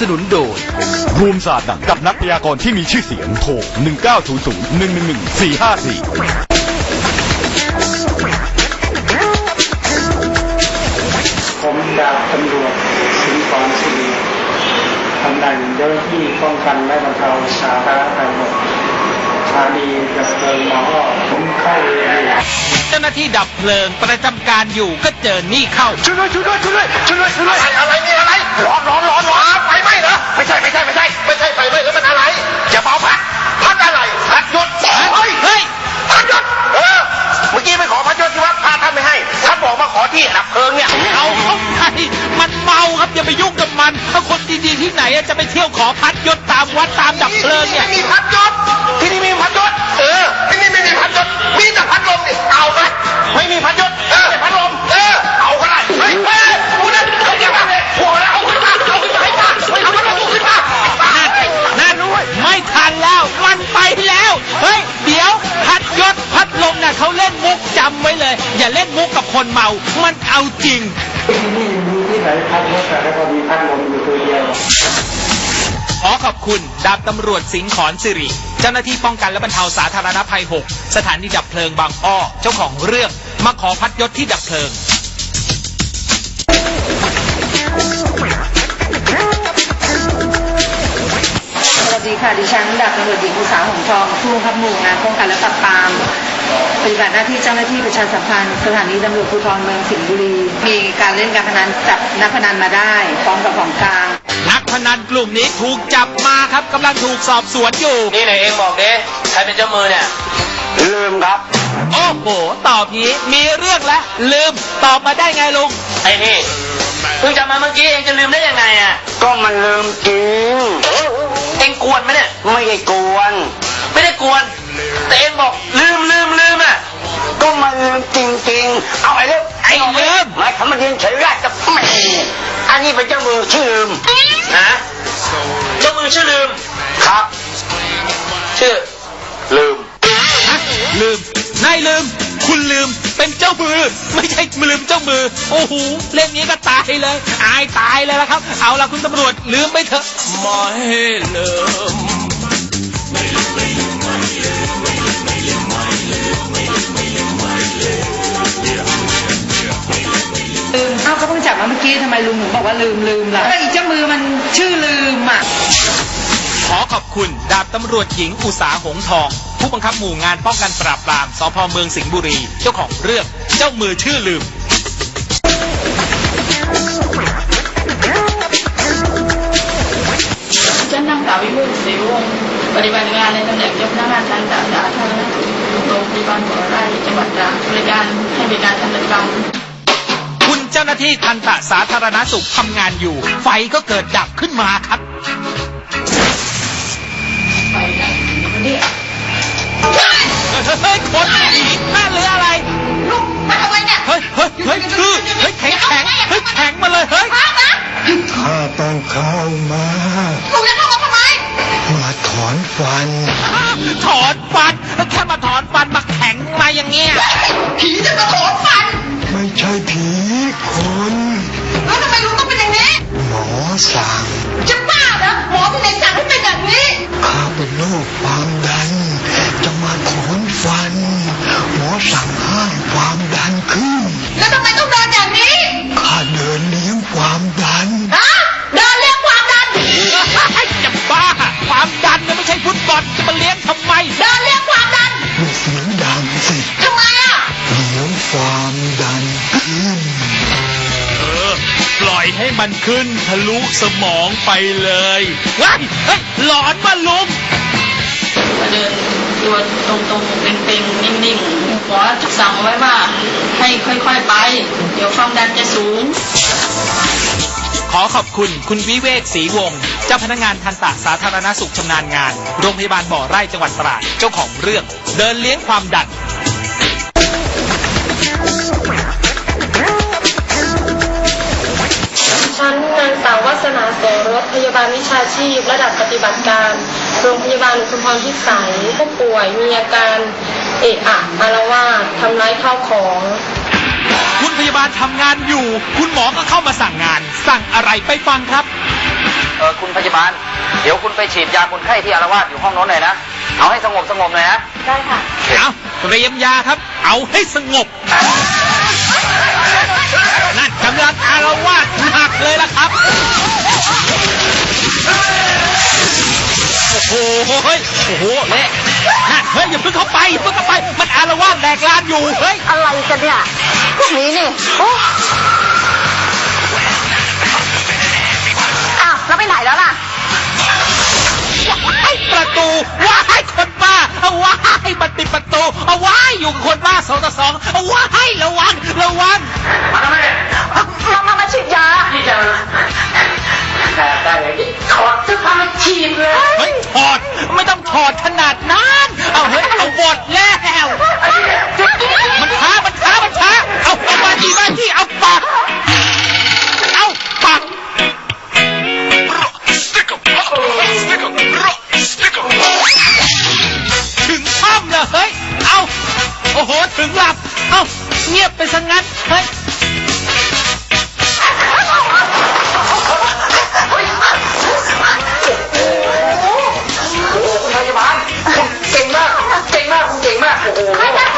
สนุนโดยรวมศาสตร์หนังกับนักพยากรณ์ที่มีชื่อเสียงโทร 1900 111 454ผมดาบตำรวจสิงห์กรศิริตำแหน่งเจ้าหน้าที่ป้องกันและบรรเทาสาธารณภัยสถานีดับเพลิงหมอผมเข้าเวร เจ้าหน้าที่ดับเพลิงประจำการอยู่ก็เจอนี่เข้า ช่วยด้วยช่วยด้วยช่วยด้วยช่วยด้วยช่วยด้วยอะไรนี่อะไรร้อนร้อนร้อนร้อนไฟไหม้เหรอไม่ใช่ไม่ใช่ไม่ใช่ไม่ใช่ไฟไหม้แล้วมันอะไรอย่าเป่าพัดพัดอะไรพัดหยดเฮ้ยเฮ้ยพัดหยดเออเมื่อกี้ไปขอพัดหยดที่วัดพระท่านไม่ให้ท่านบอกมาขอที่ดับเพลิงเนี่ยเอาเข้าไปมันเมาครับอย่าไปยุ่งกับมันถ้าคนดีๆที่ไหนอะจะไปเที่ยวขอพัดยศตามวัดตามดับเพลิงเนี่ยไม่มีพัดหยดที่นี่ไม่มีพัดหยดเออที่นี่ไม่ มีพัดหยดมีแต่พัดลมนี่เอาไหมไม่มีพัดหยดเออพัดลมเออเอาก็ได้เฮ้ยเฮ้ยพูดนะเขาจะมาเลยหัวแล้วเอาขึ้นมาเอาขึ้นมาให้มาเอาพัดลมขึ้นมานั่นนั่นไม่ทันแล้วมันไปแล้ว เฮ้ย เดี๋ยวพัดยศพัดลมน่ะเขาเล่นมุกจำไว้เลย อย่าเล่นมุกกับคนเมา มันเอาจริงที่นี่มีที่ไหนพัดรถแล้วก็มีพัดลมอยู่ตัวเดียว ขอขอบคุณดาบตำรวจสิงห์ขอนสิริ เจ้าหน้าที่ป้องกันและบรรเทาสาธารณภัย 6 สถานีดับเพลิงบางอ้อ เจ้าของเรื่อง มาขอพัดยศที่ดับเพลิง สวัสดีค่ะ ดิฉันดาบตำรวจหญิงอุษาหงทองผู้บังคับหมู่งานป้องกันและปราบปรามปฏิบัติหน้าที่เจ้าหน้าที่ประชาสัมพันธ์สถานีตำรวจภูธรเมืองสิงห์บุรี มีการเล่นการพนันจับนักพนันมาได้พร้อมกับของกลาง นักพนันกลุ่มนี้ถูกจับมาครับกำลังถูกสอบสวนอยู่ นี่ไหนเองบอกดิใครเป็นเจ้ามือเนี่ย ลืมครับ โอ้โห ตอบนี้มีเรื่องแล้วลืมตอบมาได้ไงลุง ไอ้นี่ เพิ่งจะมาเมื่อกี้เองจะลืมได้ยังไงอะ ก็มันลืมจริง เองกวนไหมเนี่ย ไม่ได้กวน ไม่ได้กวน แต่เองบอกลืมลืมลืมอะ ก็มันลืมจริงๆ เอาไอ้เรื่องไอ้ลืมหมายคำว่าเรียนเฉยราชแม่ อันนี้เป็นเจ้ามือชื่อลืมฮะเจ้ามือชื่อลืมครับ ชื่อลืมฮะลืมนายลืม คุณลืมเป็นเจ้ามือ ไม่ใช่ลืมเจ้ามือ โอ้โหเล่นนี้ก็ตายเลย อายตายเลยละครับ เอาละคุณตำรวจลืมไปเถอะไม่ลืม กี้ทำไมลุงถึงบอกว่าลืมลืมล่ะก็อีเจ้ามือมันชื่อลืมอะ ขอขอบคุณดาบตำรวจหญิงอุสาหงทอง ผู้บังคับหมู่งานป้องกันปราบปรามสพเมืองสิงห์บุรี เจ้าของเรื่องเจ้ามือชื่อลืม ฉันนางสาววิมุตศรีวงศ์ปฏิบัติงานในตำแหน่งเจ้าพนักงานทางการสาธารณสุขโรงพยาบาลบ่อไร่จังหวัดตราดบริการให้บริการทันตกรรมคุณ เจ้าหน้าที่ทันตะสาธารณสุขทำงานอยู่ ไฟก็เกิดดับขึ้นมาครับไปไหนเนี่ยเฮ้ยคนผีนั่นหรืออะไรลูกมาทำไมเนี่ยเฮ้ยเฮ้ยเฮ้ยคือเฮ้ยแข็งแข็งเฮ้ยแข็งมาเลยเฮ้ยมานะข้าต้องเข้ามาลูกจะเข้ามาทำไม มาถอนฟันถอนฟันแค่มาถอนฟันมาแข็งมาอย่างเงี้ย ผีจะมาถอนฟัน ไม่ใช่ผีคน แล้วทำไมลุงต้องเป็นอย่างนี้ หม อสั่งจะบ้าเหรอหมอที่ไหนสั่งให้เป็นอย่างนี้ข้าเป็นโรคความดัน จะมาถอนฟัน หมอสั่งห้ามความดันขึ้น ให้มันขึ้นทะลุสมองไปเลยเฮ้ยเฮ้ยหลอนมาลุงเดินตัวตรงๆเป็นๆนิ่งๆหมอสั่งไว้ว่าให้ค่อยๆไป เดี๋ยวความดันจะสูง ขอขอบคุณคุณวิเวกศรีวงศ์เจ้าพนักงานทันตะสาธารณสุขชำนาญงาน โรงพยาบาลบ่อไร่จังหวัดตราดเจ้าของเรื่อง เดินเลี้ยงความดัน นนางสาววัสนาโสรสพยาบาลวิชาชีพ ระดับปฏิบัติการ โรงพยาบาลอุทุมพรพิสัยผู้ป่วยมีอาการเอะอะอารวาสทำร้ายข้าวของ คุณพพยาบาลทำงานอยู่ คุณหมอก็เข้ามาสั่งงาน สั่งอะไรไปฟังครับเออคุณพยาบาล เดี๋ยวคุณไปฉีดยาคนไข้ที่อารวาสอยู่ห้องโน้นหน่อยนะ เอาให้สงบสงบหน่อยนะ ได้ค่ะเอาเตรียมยาครับ เอาให้สงบ นั่นกำลังอารวาสหนัก เลยล่ะครับ โอ้โหเฮ้ยโอ้โหเละนั่นเฮ้ยอย่าเพิ่งเข้าไปอย่าเพิ่งเข้าไป มันอารวาสแหลกลานอยู่ เฮ้ย อะไรกันเนี่ยพวกนี้นี่โอ้อ้าวแล้วไปไหนแล้วล่ะว้ายประตูว้ายคนบ้า เอาว้ายมันปิดประตูเอาว้ายอยู่กับคนบ้าสองต่อสองเอาว้ายระวังระวังมาทำไมมามามาฉีดยานี่จะได้เลยถอดเสื้อผ้าฉีดเลยเฮ้ยถอดไม่ต้องถอดขนาดนั้นเอาเฮ้ อ้โห ถึงหลับ เอ้า เงียบไปซะงั้นเฮ้ยคุณพยาบาลเก่งมาก เก่งมาก คุณเก่งมาก โอ้โห